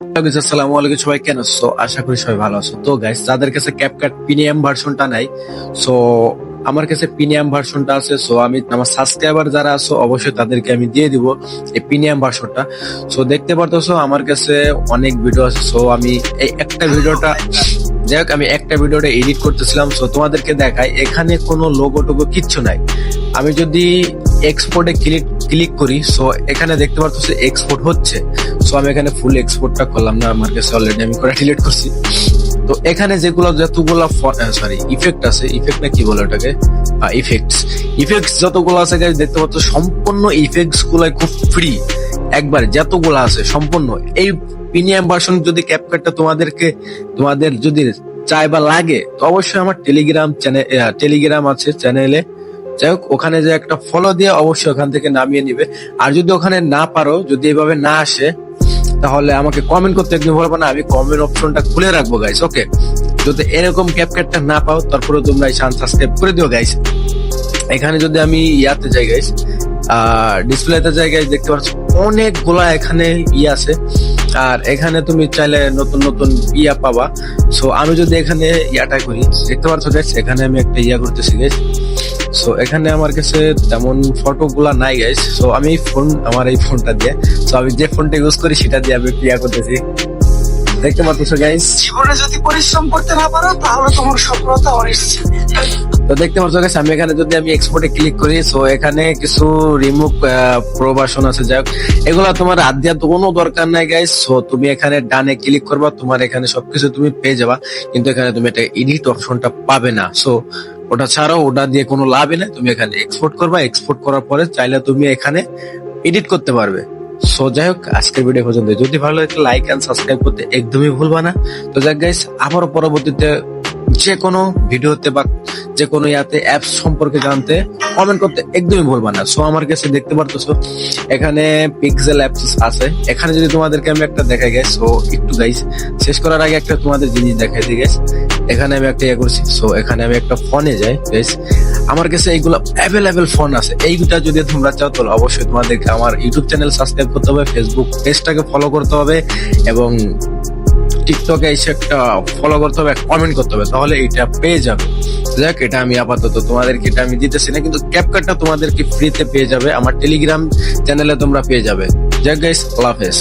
আসসালামু আলাইকুম। সবাই কেন আছো? আশা করি সবাই ভালো আছো। তো গাইস যাদের কাছে ক্যাপকাট প্রিমিয়াম ভার্সনটা নাই সো আমার কাছে প্রিমিয়াম ভার্সনটা আছে সো আমি আমার সাবস্ক্রাইবার যারা আছো, অবশ্যই তাদেরকে আমি দিয়ে দিব এই প্রিমিয়াম ভার্সনটা সো দেখতে পারতেছো, আমার কাছে অনেক ভিডিও আছে সো আমি এই একটা ভিডিওটা যাই হোক, আমি একটা ভিডিওটা এডিট করতেছিলাম সো তোমাদেরকে দেখাই, এখানে কোনো লোগো টোগো কিচ্ছু নাই। আমি যদি এক্সপোর্টে ক্লিক ক্লিক করি সো এখানে দেখতে পারতেছো এক্সপোর্ট হচ্ছে। সো আমি এখানে ফুল এক্সপোর্টটা করলাম না, আমার কাছে অলরেডি আমি করে ডিলিট করছি। তো এখানে যেগুলো, যতগুলো সরি ইফেক্ট আছে ইফেক্ট না কি বলে ওটাকে? ইফেক্টস ইফেক্টস যতগুলো আছে দেখতে পাচ্ছ, সম্পূর্ণ ইফেক্টসগুলো খুব ফ্রি একবার যতগুলো আছে, সম্পূর্ণ। এই প্রিমিয়াম ভার্সন যদি ক্যাপকাটটা তোমাদেরকে, তোমাদের যদি চাই বা লাগে, তো অবশ্যই আমার টেলিগ্রাম চ্যানেল টেলিগ্রাম আছে চ্যানেলে যাই হোক, ওখানে যে একটা ফলো দিয়ে অবশ্যই ওখান থেকে নামিয়ে নিবে। আর যদি ওখানে না পারো, যদি এভাবে না আসে, তাহলে আমাকে কমেন্ট করতে একদম বলব না। আমি কমেন্ট অপশনটা খুলে রাখব গাইস ওকে যদি এরকম ক্যাপকাটটা না পাও তারপরে তোমরা এই সাবস্ক্রাইব করে দিও গাইস এখানে যদি আমি ইয়াতে যাই গাইস ডিসপ্লেতে গাইস দেখতে পাচ্ছ অনেকগুলা এখানে ই আছে। আর এখানে তুমি চাইলে নতুন নতুন ইয়া পাবা। সো আমি যদি এখানে ইয়াটা করি, দেখতে পাচ্ছ গাইস এখানে আমি একটা ইয়া করতেছি গাইস সো এখানে আমার কাছে তেমন ফটো গুলা নাই গাইস সো আমি ফোন আমার এই ফোনটা দিয়ে সো আমি যে ফোনটা ইউজ করি সেটা দিয়ে আমি ক্রিয়া করতেছি। দেখতে পাচ্ছ গাইস জীবনে যদি পরিশ্রম করতে না পারো তাহলে তোমার সফলতা অনিশ্চিত। তো দেখতে পাচ্ছ গাইস আমি এখানে যদি আমি এক্সপোর্টে ক্লিক করি সো এখানে কিছু রিমুভ প্রবাসন আছে। যাই হোক এগুলা তোমার হাত দেওয়ার তো কোনো দরকার নাই গাইস সো তুমি এখানে ডানে ক্লিক করবা তোমার এখানে সবকিছু তুমি পেয়ে যাবা কিন্তু এখানে তুমি এটা এডিট অপশনটা পাবে না। সো ওটা ছাড়াও ওটা দিয়ে কোনো লাভই নেই, তুমি এখানে এক্সপোর্ট করবা এক্সপোর্ট করার পরে চাইলে তুমি এখানে এডিট করতে পারবে। সো যাই হোক, আজকের ভিডিও পর্যন্ত। যদি ভালো লাগে লাইক অ্যান্ড সাবস্ক্রাইব করতে একদমই ভুলবা না। তো যাক গাইস আবারও পরবর্তীতে যে কোনো ভিডিওতে বা যে কোনো ইয়াতে অ্যাপস সম্পর্কে জানতে কমেন্ট করতে একদমই ভুলবা না। সো আমার কাছে দেখতে পারতেছো, এখানে পিক্সেল অ্যাপস আছে। এখানে যদি তোমাদেরকে আমি একটা দেখাই গাইস সো একটু গাইস শেষ করার আগে একটা তোমাদের জিনিস দেখাই দিই গাইস এখানে আমি একটা ইয়ে করছি সো এখানে আমি একটা ফোনে যাই গাইস আমার কাছে এইগুলো অ্যাভেলেবেল ফোন আছে। এই এইগুলা যদি তোমরা চাও, তাহলে অবশ্যই তোমাদেরকে আমার ইউটিউব চ্যানেল সাবস্ক্রাইব করতে হবে ফেসবুক পেজটাকে ফলো করতে হবে, এবং টিকটকে এসে একটা ফলো করতে হবে কমেন্ট করতে হবে, তাহলে এটা পেয়ে যাবে। দেখ এটা আমি আপাতত তোমাদেরকে এটা আমি দিতেছি না, কিন্তু ক্যাপকাটটা তোমাদেরকে ফ্রিতে পেয়ে যাবে আমার টেলিগ্রাম চ্যানেলে তোমরা পেয়ে যাবে। যাক গাইস আল্লাহ হাফেজ।